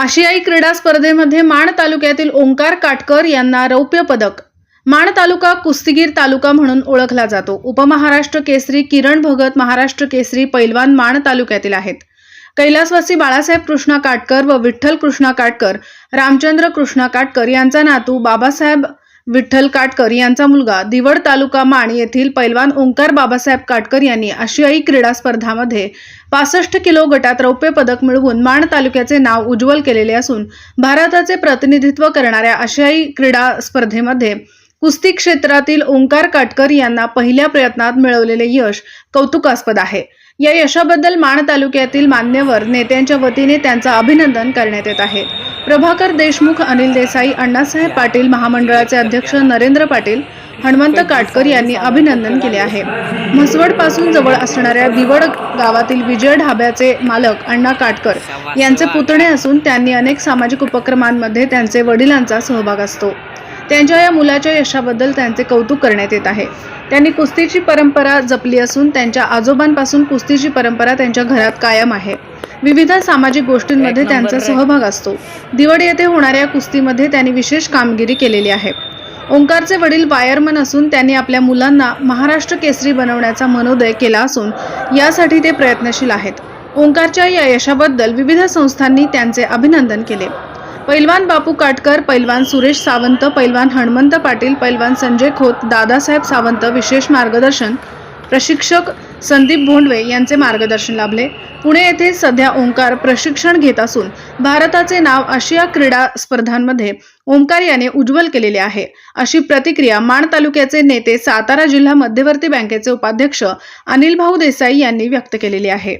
आशियाई क्रीडा स्पर्धेमध्ये माण तालुक्यातील ओंकार काटकर यांना रौप्य पदक. माण तालुका कुस्तीगीर तालुका म्हणून ओळखला जातो. उपमहाराष्ट्र केसरी किरण भगत महाराष्ट्र केसरी पैलवान माण तालुक्यातील आहेत. कैलासवासी बाळासाहेब कृष्णा काटकर व विठ्ठल कृष्णा काटकर रामचंद्र कृष्णा काटकर यांचा नातू बाबासाहेब विठ्ठल काटकर यांचा मुलगा दिवड तालुका माण येथील पैलवान ओंकार बाबासाहेब काटकर यांनी आशियाई क्रीडा स्पर्धामध्ये पासष्ट किलो गटात रौप्य पदक मिळवून माण तालुक्याचे नाव उज्ज्वल केलेले असून भारताचे प्रतिनिधित्व करणाऱ्या आशियाई क्रीडा स्पर्धेमध्ये कुस्ती क्षेत्रातील ओंकार काटकर यांना पहिल्या प्रयत्नात मिळवलेले यश कौतुकास्पद आहे. या यशाबद्दल माण तालुक्यातील मान्यवर नेत्यांच्या वतीने त्यांचं अभिनंदन करण्यात येत आहे. प्रभाकर देशमुख अनिल देसाई अण्णासाहेब पाटील महामंडळाचे अध्यक्ष नरेंद्र पाटील हनुमंत काटकर यांनी अभिनंदन केले आहे. म्हसवडपासून जवळ असणाऱ्या दिवड गावातील विजय ढाब्याचे मालक अण्णा काटकर यांचे पुतणे असून त्यांनी अनेक सामाजिक उपक्रमांमध्ये त्यांचे वडिलांचा सहभाग असतो. त्यांच्या या मुलाच्या यशाबद्दल त्यांचे कौतुक करण्यात येत आहे. त्यांनी कुस्तीची परंपरा जपली असून त्यांच्या आजोबांपासून कुस्तीची परंपरा त्यांच्या घरात कायम आहे. विविध सामाजिक गोष्टींमध्ये त्यांचा सहभाग असतो. दिवड येथे होणाऱ्या कुस्तीमध्ये त्यांनी विशेष कामगिरी केलेली आहे. ओंकारचे वडील वायरमन असून त्यांनी आपल्या मुलांना महाराष्ट्र केसरी बनवण्याचा मनोदय केला असून यासाठी ते प्रयत्नशील आहेत. ओंकारच्या या यशाबद्दल विविध संस्थांनी त्यांचे अभिनंदन केले. पैलवान बापू काटकर पैलवान सुरेश सावंत पैलवान हनुमंत पाटील पैलवान संजय खोत दादासाहेब सावंत विशेष मार्गदर्शन प्रशिक्षक संदीप भोंडवे यांचे मार्गदर्शन लाभले. पुणे येथे सध्या ओंकार प्रशिक्षण घेत असून भारताचे नाव आशिया क्रीडा स्पर्धांमध्ये ओंकार याने उज्ज्वल केलेले आहे. अशी प्रतिक्रिया माण तालुक्याचे नेते सातारा जिल्हा मध्यवर्ती बँकेचे उपाध्यक्ष अनिल भाऊ देसाई यांनी व्यक्त केलेली आहे.